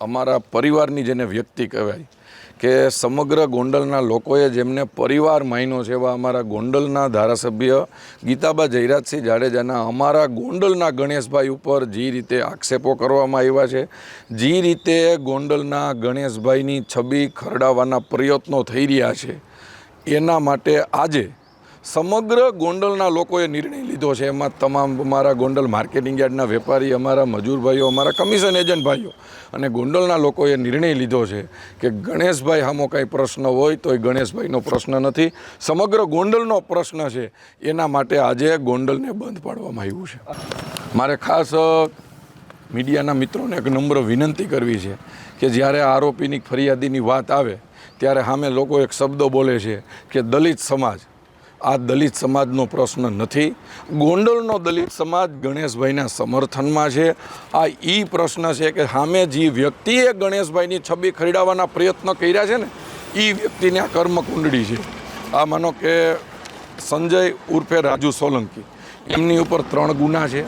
અમારા પરિવારની જેને વ્યક્તિ કહેવાય, કે સમગ્ર ગોંડલના લોકોએ જેમને પરિવાર માન્યો છે એવા અમારા ગોંડલના ધારાસભ્ય ગીતાબા જયરાજસિંહ જાડેજાના અમારા ગોંડલના ગણેશભાઈ ઉપર જે રીતે આક્ષેપો કરવામાં આવ્યા છે, જે રીતે ગોંડલના ગણેશભાઈની છબી ખરડાવવાના પ્રયત્નો થઈ રહ્યા છે, એના માટે આજે સમગ્ર ગોંડલના લોકોએ નિર્ણય લીધો છે. એમાં તમામ અમારા ગોંડલ માર્કેટિંગ યાર્ડના વેપારી, અમારા મજૂર ભાઈઓ, અમારા કમિશન એજન્ટ ભાઈઓ અને ગોંડલના લોકોએ નિર્ણય લીધો છે કે ગણેશભાઈ આમો કાંઈ પ્રશ્ન હોય તો એ ગણેશભાઈનો પ્રશ્ન નથી. સમગ્ર ગોંડલનો પ્રશ્ન છે. એના માટે આજે ગોંડલને બંધ પાડવામાં આવ્યું છે. મારે ખાસ મીડિયાના મિત્રોને એક નમ્ર વિનંતી કરવી છે કે જ્યારે આરોપીની ફરિયાદીની વાત આવે, ત્યારે સામે લોકો એક શબ્દ બોલે છે કે દલિત સમાજ આ દલિત સમાજનો પ્રશ્ન નથી. ગોંડલનો દલિત સમાજ ગણેશભાઈના સમર્થનમાં છે. આ એ પ્રશ્ન છે કે સામે જે વ્યક્તિએ ગણેશભાઈની છબી ખરીડાવાના પ્રયત્ન કર્યા છે ને એ વ્યક્તિને આ કર્મકુંડળી છે. આ માનો કે સંજય ઉર્ફે રાજુ સોલંકી. એમની ઉપર ત્રણ ગુના છે.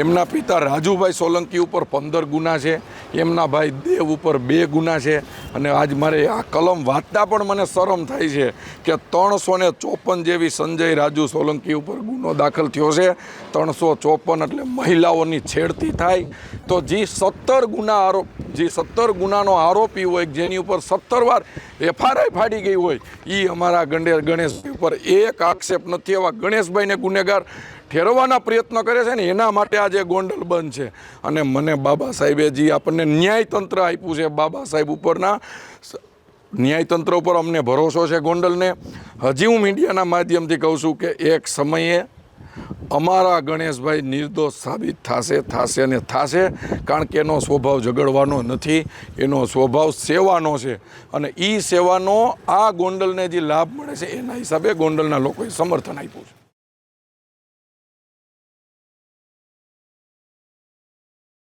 એમના પિતા રાજુભાઈ સોલંકી ઉપર પંદર ગુના છે. એમના ભાઈ દેવ ઉપર બે ગુના છે અને આજ મારે આ કલમ વાંચતા પણ મને શરમ થાય છે કે ત્રણસો ને ચોપન જેવી સંજય રાજુ સોલંકી ઉપર ગુનો દાખલ થયો છે. ત્રણસો ચોપન એટલે મહિલાઓની છેડતી થાય. તો જે સત્તર ગુના આરોપ જે સત્તર ગુનાનો આરોપી હોય જેની ઉપર સત્તર વાર એફઆરઆઈ ફાડી ગઈ હોય એ અમારા ગણેશ, ગણેશભાઈ ઉપર એક આક્ષેપ નથી એવા ગણેશભાઈને ગુનેગાર ઠેરવવાના પ્રયત્ન કરે છે ને, એના માટે આજે ગોંડલ બંધ છે. અને મને બાબા સાહેબે જે આપણને ન્યાયતંત્ર આપ્યું છે, બાબા સાહેબ ઉપરના ન્યાયતંત્ર ઉપર અમને ભરોસો છે ગોંડલને. હજી હું મીડિયાના માધ્યમથી કહું છું કે એક સમયે અમારા ગણેશભાઈ નિર્દોષ સાબિત થશે થશે ને થશે, કારણ કે એનો સ્વભાવ ઝઘડવાનો નથી, એનો સ્વભાવ સેવાનો છે. અને એ સેવાનો આ ગોંડલને જે લાભ મળે છે, એના હિસાબે ગોંડલના લોકોએ સમર્થન આપ્યું છે.